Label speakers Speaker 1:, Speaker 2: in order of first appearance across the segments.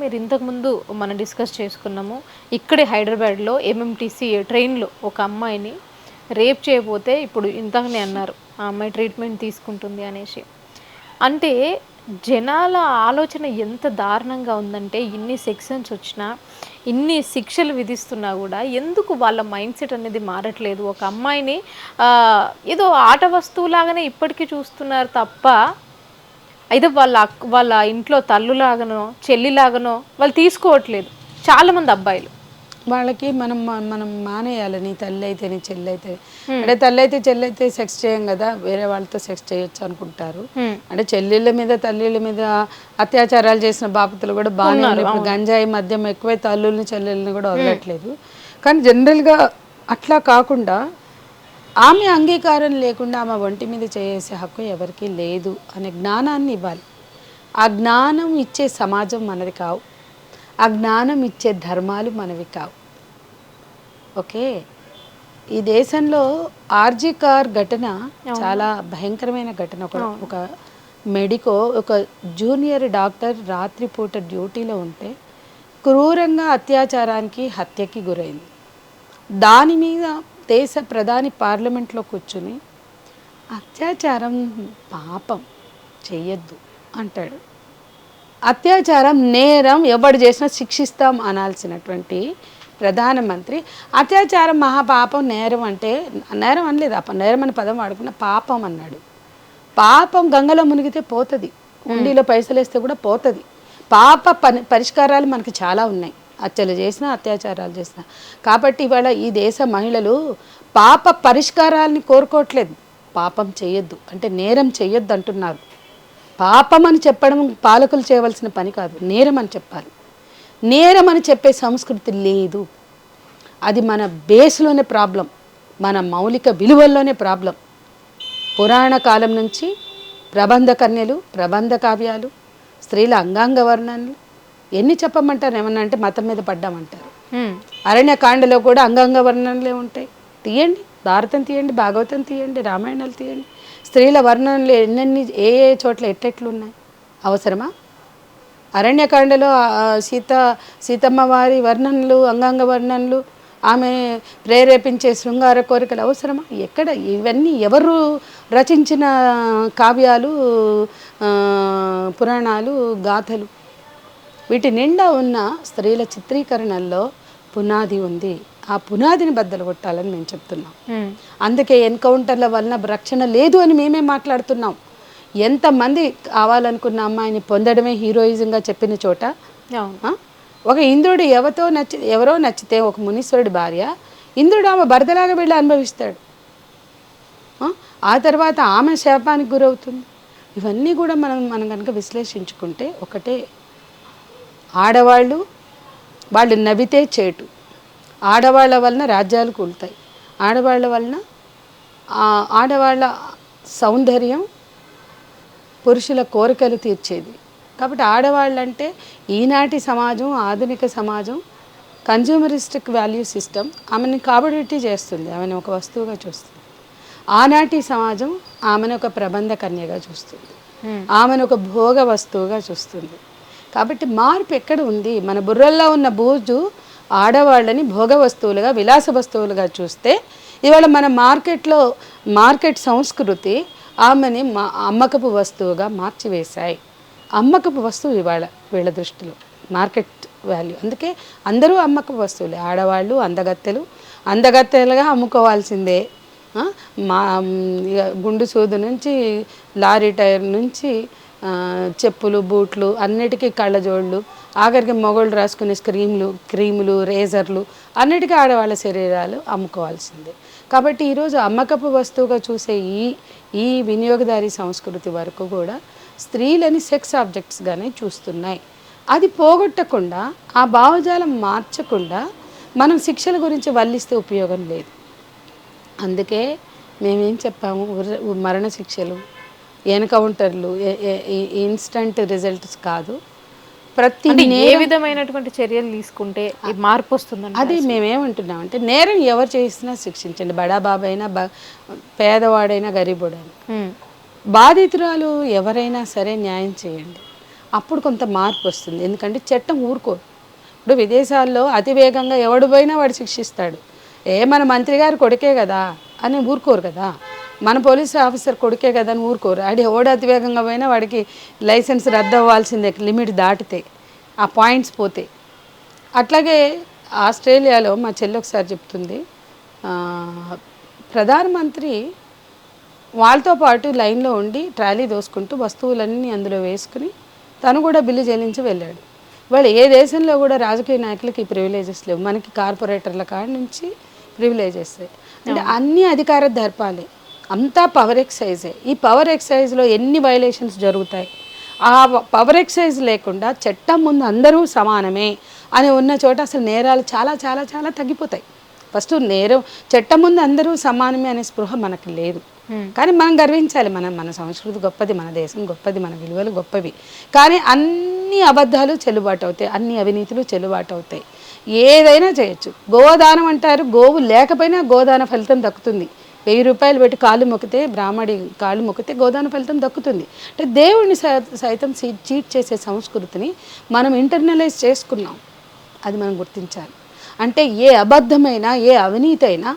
Speaker 1: మీరు ఇంతకుముందు మనం డిస్కస్ చేసుకున్నాము ఇక్కడే హైదరాబాద్లో ఎంఎంటీసీ ట్రైన్లో ఒక అమ్మాయిని రేప్ చేయబోతే ఇప్పుడు ఇంతకనే అన్నారు ఆ అమ్మాయి ట్రీట్మెంట్ తీసుకుంటుంది అనేసి. అంటే జనాల ఆలోచన ఎంత దారుణంగా ఉందంటే ఇన్ని సెక్షన్స్ వచ్చినా ఇన్ని శిక్షలు విధిస్తున్నా కూడా ఎందుకు వాళ్ళ మైండ్ సెట్ అనేది మారట్లేదు? ఒక అమ్మాయిని ఏదో ఆట వస్తువులాగానే ఇప్పటికీ చూస్తున్నారు తప్ప అయితే వాళ్ళ వాళ్ళ ఇంట్లో తల్లులాగనో చెల్లిలాగనో వాళ్ళు తీసుకోవట్లేదు. చాలామంది అబ్బాయిలు.
Speaker 2: వాళ్ళకి మనం మనం మానేయాలి. నీ తల్లి అయితే నీ చెల్లి అయితే అంటే తల్లి అయితే చెల్లి అయితే సెక్స్ చేయం కదా. వేరే వాళ్ళతో సెక్స్ చేయొచ్చు అనుకుంటారు. అంటే చెల్లెళ్ళ మీద తల్లిళ్ళ మీద అత్యాచారాలు చేసిన బాపతులు కూడా బాగానే ఉన్నాయి. ఇప్పుడు గంజాయి మద్యం ఎక్కువై తల్లుల్ని చెల్లెల్ని కూడా వదలట్లేదు. కానీ జనరల్గా అట్లా కాకుండా ఆమె అంగీకారం లేకుండా ఆమె ఒంటి మీద చేసే హక్కు ఎవరికీ లేదు అనే జ్ఞానాన్ని ఇవ్వాలి. ఆ జ్ఞానం ఇచ్చే సమాజం మనది కావు. ఆ జ్ఞానం ఇచ్చే ధర్మాలు మనవి కావు. ఓకే? ఈ దేశంలో ఆర్జీ కార్ ఘటన చాలా భయంకరమైన ఘటన. ఒక ఒక మెడికో ఒక జూనియర్ డాక్టర్ రాత్రిపూట డ్యూటీలో ఉంటే క్రూరంగా అత్యాచారానికి హత్యకి గురైంది. దాని మీద దేశ ప్రధాని పార్లమెంట్లో కూర్చుని అత్యాచారం పాపం చేయొద్దు అంటాడు. అత్యాచారం నేరం ఎవడు చేసినా శిక్షిస్తాం అనాల్సినటువంటి ప్రధానమంత్రి అత్యాచారం మహాపాపం నేరం అంటే నేరం అనలేదు అప్ప నేరం అనే పదం వాడుకున్న పాపం అన్నాడు. పాపం గంగలో మునిగితే పోతుంది ఉండిలో పైసలు వేస్తే కూడా పోతుంది. పాప పని పరిష్కారాలు మనకి చాలా ఉన్నాయి. హత్యలు చేసిన అత్యాచారాలు చేసిన. కాబట్టి ఇవాళ ఈ దేశ మహిళలు పాప పరిష్కారాలని కోరుకోవట్లేదు. పాపం చేయొద్దు. అంటే నేరం చేయొద్దు అంటున్నారు. పాపం అని చెప్పడం పాలకులు చేయవలసిన పని కాదు. నేరం అని చెప్పాలి. నేరం అని చెప్పే సంస్కృతి లేదు. అది మన బేస్లోనే ప్రాబ్లం. మన మౌలిక విలువల్లోనే ప్రాబ్లం. పురాణ కాలం నుంచి ప్రబంధ కన్యలు ప్రబంధ కావ్యాలు స్త్రీల అంగాంగ వర్ణనలు ఎన్ని చెప్పమంటారు? ఏమన్నా అంటే మతం మీద పడ్డామంటారు. అరణ్యకాండలో కూడా అంగాంగ వర్ణనలే ఉంటాయి. తీయండి. భారతం తీయండి భాగవతం తీయండి రామాయణాలు తీయండి. స్త్రీల వర్ణనలు ఎన్నెన్ని ఏ ఏ చోట్ల ఎట్టెట్లు ఉన్నాయి అవసరమా? అరణ్యకాండలో సీత సీతమ్మ వారి వర్ణనలు అంగాంగ వర్ణనలు ఆమె ప్రేరేపించే శృంగార కోరికలు అవసరమా? ఎక్కడ? ఇవన్నీ ఎవరు రచించిన కావ్యాలు పురాణాలు గాథలు? వీటి నిండా ఉన్న స్త్రీల చిత్రీకరణల్లో పునాది ఉంది ఆ పునాదిని బద్దలు కొట్టాలని మేము చెప్తున్నాం. అందుకే ఎన్కౌంటర్ల వలన రక్షణ లేదు అని మేమే మాట్లాడుతున్నాం ఎంతమంది కావాలనుకున్న అమ్మాయిని పొందడమే హీరోయిజంగా చెప్పిన చోట? ఒక ఇంద్రుడు ఎవతో నచ్చి ఎవరో నచ్చితే ఒక మునీశ్వరుడి భార్య ఇంద్రుడు ఆమె భర్తలాగా వెళ్ళి అనుభవిస్తాడు? ఆ తర్వాత ఆమె శాపానికి గురవుతుంది ఇవన్నీ కూడా మనం మనం కనుక విశ్లేషించుకుంటే ఒకటే ఆడవాళ్ళు వాళ్ళు నవ్వితే చేటు. ఆడవాళ్ళ వలన రాజ్యాలు కూలుతాయి. ఆడవాళ్ళ వలన ఆడవాళ్ళ సౌందర్యం పురుషుల కోరికలు తీర్చేది. కాబట్టి ఆడవాళ్ళంటే ఈనాటి సమాజం ఆధునిక సమాజం కన్జ్యూమరిస్టిక్ వాల్యూ సిస్టమ్ ఆమెని కాబడిటీ చేస్తుంది ఆమెను ఒక వస్తువుగా చూస్తుంది. ఆనాటి సమాజం ఆమెను ఒక ప్రబంధ కన్యగా చూస్తుంది. ఆమెను ఒక భోగ వస్తువుగా చూస్తుంది. కాబట్టి మార్పు ఎక్కడ ఉంది? మన బుర్రల్లో ఉన్న బూజు ఆడవాళ్ళని భోగ వస్తువులుగా విలాస వస్తువులుగా చూస్తే ఇవాళ మన మార్కెట్లో మార్కెట్ సంస్కృతి ఆమెని మా అమ్మకపు వస్తువుగా మార్చివేశాయి. అమ్మకపు వస్తువు ఇవాళ వీళ్ళ దృష్టిలో మార్కెట్ వాల్యూ. అందుకే అందరూ అమ్మకపు వస్తువులే. ఆడవాళ్ళు అందగత్తెలు. అందగత్తెలుగా అమ్ముకోవాల్సిందే. మా ఇక గుండు సూదు నుంచి లారీ టైర్ నుంచి చెప్పులు బూట్లు అన్నిటికీ కళ్ళజోళ్ళు ఆఖరికి మొగోళ్ళు రాసుకునే స్క్రీమ్లు క్రీములు రేజర్లు అన్నిటికీ ఆడవాళ్ళ శరీరాలు అమ్ముకోవాల్సిందే. కాబట్టి ఈరోజు అమ్మకపు వస్తువుగా చూసే ఈ ఈ వినియోగదారీ సంస్కృతి వరకు కూడా స్త్రీలని సెక్స్ ఆబ్జెక్ట్స్గానే చూస్తున్నాయి. అది పోగొట్టకుండా ఆ భావజాలం మార్చకుండా మనం శిక్షల గురించి వల్లిస్తే ఉపయోగం లేదు. అందుకే మేమేం చెప్పాము? మరణ శిక్షలు ఎన్కౌంటర్లు ఇన్స్టంట్ రిజల్ట్స్ కాదు. ప్రతి
Speaker 1: ఏ విధమైనటువంటి చర్యలు తీసుకుంటే మార్పు వస్తుందండి
Speaker 2: అది మేమేమంటున్నాం అంటే నేరం ఎవరు చేసినా శిక్షించండి. బడా బాబైనా బ పేదవాడైనా గరీబుడైనా. బాధితురాలు ఎవరైనా సరే న్యాయం చేయండి. అప్పుడు కొంత మార్పు వస్తుంది. ఎందుకంటే చట్టం ఊరుకోదు. ఇప్పుడు విదేశాల్లో అతి వేగంగా ఎవడు పోయినా వాడు శిక్షిస్తాడు. ఏ మన మంత్రి గారు కొడుకే కదా అని ఊరుకోరు కదా. మన పోలీస్ ఆఫీసర్ కొడుకే కదా అని ఊరుకోరు. ఆడి ఎవడు అతి వేగంగా పోయినా వాడికి లైసెన్స్ రద్దు అవ్వాల్సిందే లిమిట్ దాటితే ఆ పాయింట్స్ పోతే. అట్లాగే ఆస్ట్రేలియాలో మా చెల్లి ఒకసారి చెప్తుంది ప్రధానమంత్రి వాళ్ళతో పాటు లైన్లో ఉండి ట్రాలీ దోసుకుంటూ వస్తువులన్నీ అందులో వేసుకుని తను కూడా బిల్లు చెల్లించి వెళ్ళాడు. వాళ్ళు ఏ దేశంలో కూడా రాజకీయ నాయకులకి ఈ ప్రివిలేజెస్ లేవు. మనకి కార్పొరేటర్ల కాడ నుంచి ప్రివిలేజెస్ అంటే అన్ని అధికార దర్పాలే. అంతా పవర్ ఎక్సైజే ఈ పవర్ ఎక్సైజ్లో ఎన్ని వైలేషన్స్ జరుగుతాయి? ఆ పవర్ ఎక్సైజ్ లేకుండా చట్టం ముందు అందరూ సమానమే అని ఉన్న చోట అసలు నేరాలు చాలా చాలా చాలా తగ్గిపోతాయి. ఫస్ట్ నేరం చట్టం ముందు అందరూ సమానమే అనే స్పృహ మనకు లేదు. కానీ మనం గర్వించాలి. మన మన సంస్కృతి గొప్పది మన దేశం గొప్పది మన విలువలు గొప్పవి. కానీ అన్ని అబద్ధాలు చెల్లుబాటు అవుతాయి. అన్ని అవినీతులు చెల్లుబాటు అవుతాయి. ఏదైనా చేయొచ్చు. గోదానం అంటారు. గోవు లేకపోయినా గోదాన ఫలితం దక్కుతుంది. వెయ్యి రూపాయలు పెట్టి కాళ్ళు మొక్కితే బ్రాహ్మడి కాళ్ళు మొక్కితే గోదాన ఫలితం దక్కుతుంది. అంటే దేవుడిని సై- సైతం చీట్ చేసే సంస్కృతిని మనం ఇంటర్నలైజ్ చేసుకున్నాం. అది మనం గుర్తించాలి. అంటే ఏ అబద్ధమైనా ఏ అవినీతి అయినా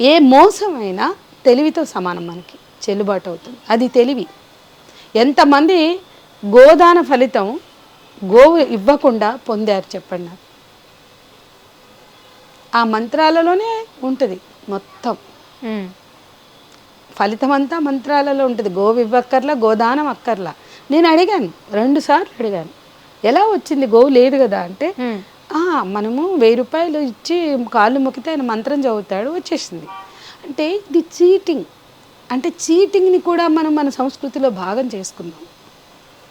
Speaker 2: ఏ మోసమైనా తెలివితో సమానం మనకి. చెల్లుబాటు అవుతుంది. అది తెలివి. ఎంతమంది గోదాన ఫలితం గోవు ఇవ్వకుండా పొందారు చెప్పండి నాకు. ఆ మంత్రాలలోనే ఉంటుంది మొత్తం. ఫలితం అంతా మంత్రాలలో ఉంటుంది. గోవు ఇవ్వక్కర్లా గోదానం అక్కర్లా. నేను అడిగాను రెండు సార్లు అడిగాను. ఎలా వచ్చింది? గోవు లేదు కదా అంటే
Speaker 1: ఉమ్.
Speaker 2: "ఆ, మనము వెయ్యి రూపాయలు ఇచ్చి కాళ్ళు మొక్కితే ఆయన మంత్రం చదువుతాడు వచ్చేసింది. అంటే ఇది చీటింగ్. అంటే చీటింగ్ని కూడా మనం మన సంస్కృతిలో భాగం చేసుకున్నాం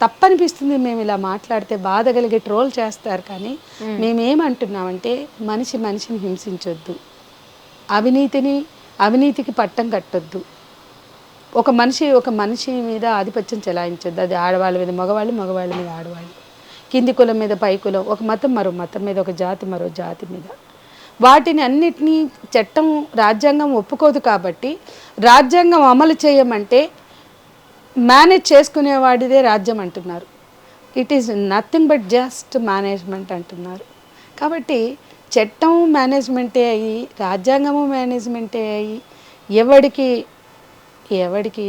Speaker 2: తప్పనిపిస్తుంది మేము ఇలా మాట్లాడితే బాధ కలిగే ట్రోల్ చేస్తారు కానీ మేమేమంటున్నామంటే మనిషి మనిషిని హింసించొద్దు. అవినీతిని అవినీతికి పట్టం కట్టొద్దు. ఒక మనిషి ఒక మనిషి మీద ఆధిపత్యం చెలాయించొద్దు. అది ఆడవాళ్ళ మీద మగవాళ్ళు మగవాళ్ళ మీద ఆడవాళ్ళు. కింది కులం మీద పై కులం ఒక మతం మరో మతం మీద ఒక జాతి మరో జాతి మీద. వాటిని అన్నిటినీ చట్టం రాజ్యాంగం ఒప్పుకోదు కాబట్టి రాజ్యాంగం అమలు చేయమంటే మేనేజ్ చేసుకునేవాడిదే రాజ్యం అంటున్నారు. It is nothing but just management అంటున్నారు. కాబట్టి చట్టం మేనేజ్మెంటే అయ్యి రాజ్యాంగము మేనేజ్మెంటే అయ్యి ఎవడికి ఎవడికి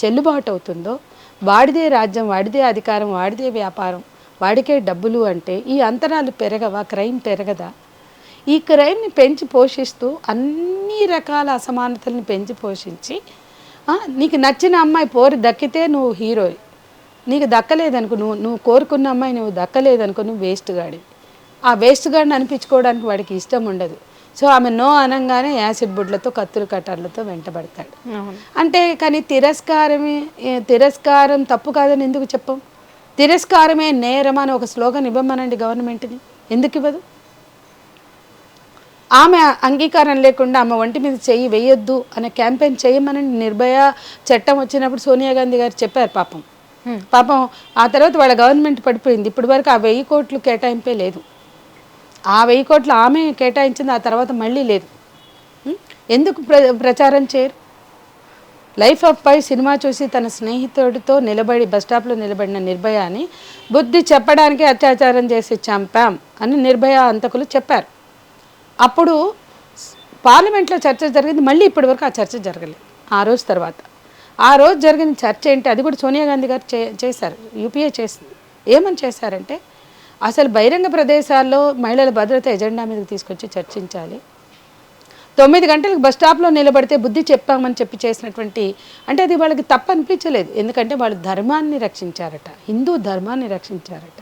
Speaker 2: చెల్లుబాటు అవుతుందో వాడిదే రాజ్యం వాడిదే అధికారం వాడిదే వ్యాపారం వాడికే డబ్బులు అంటే ఈ అంతరాలు పెరగవా క్రైమ్ పెరగదా? ఈ క్రైమ్ని పెంచి పోషిస్తూ అన్ని రకాల అసమానతల్ని పెంచి పోషించి నీకు నచ్చిన అమ్మాయి పోరు దక్కితే నువ్వు హీరో నీకు దక్కలేదనుకో నువ్వు నువ్వు కోరుకున్న అమ్మాయి నువ్వు దక్కలేదనుకో నువ్వు వేస్ట్ గాడివి. ఆ వేస్ట్ గాడిని అనిపించుకోవడానికి వాడికి ఇష్టం ఉండదు. సో ఆమె నో అనగానే యాసిడ్ బుడ్లతో కత్తులు కట్టర్లతో వెంటబడతాడు. అంటే కానీ తిరస్కారమే తిరస్కారం తప్పు కాదని ఎందుకు చెప్పం? తిరస్కారమే నేరం అని ఒక స్లోగన్ ఇవ్వమనండి గవర్నమెంట్ని. ఎందుకు ఇవ్వదు? ఆమె అంగీకారం లేకుండా ఆమె ఒంటి మీద చెయ్యి వేయొద్దు అనే క్యాంపెయిన్ చేయమనండి. నిర్భయ చట్టం వచ్చినప్పుడు సోనియా గాంధీ గారు చెప్పారు పాపం. పాపం ఆ తర్వాత వాళ్ళ గవర్నమెంట్ పడిపోయింది. ఇప్పటి వరకు ఆ వెయ్యి కోట్లు కేటాయింపే లేదు. ఆ వెయ్యి కోట్లు ఆమె కేటాయించింది ఆ తర్వాత మళ్ళీ లేదు. ఎందుకు ప్ర ప్రచారం చేయరు? లైఫ్ ఆఫ్ పై సినిమా చూసి తన స్నేహితుడితో నిలబడి బస్ స్టాప్లో నిలబడిన నిర్భయ అని బుద్ధి చెప్పడానికి అత్యాచారం చేసి చంపాం అని నిర్భయ అంతకులు చెప్పారు. అప్పుడు పార్లమెంట్లో చర్చ జరిగింది మళ్ళీ ఇప్పటి వరకు ఆ చర్చ జరగలేదు ఆ రోజు తర్వాత. ఆ రోజు జరిగిన చర్చ ఏంటి అది కూడా సోనియా గాంధీ గారు చే చేశారు యూపీఏ చేసింది. ఏమని చేశారంటే అసలు బహిరంగ ప్రదేశాల్లో మహిళల భద్రత ఎజెండా మీద తీసుకొచ్చి చర్చించాలి. తొమ్మిది గంటలకు బస్ స్టాప్లో నిలబడితే బుద్ధి చెప్పామని చెప్పి చేసినటువంటి అంటే అది వాళ్ళకి తప్పు అనిపించలేదు ఎందుకంటే వాళ్ళు ధర్మాన్ని రక్షించారట. హిందూ ధర్మాన్ని రక్షించారట.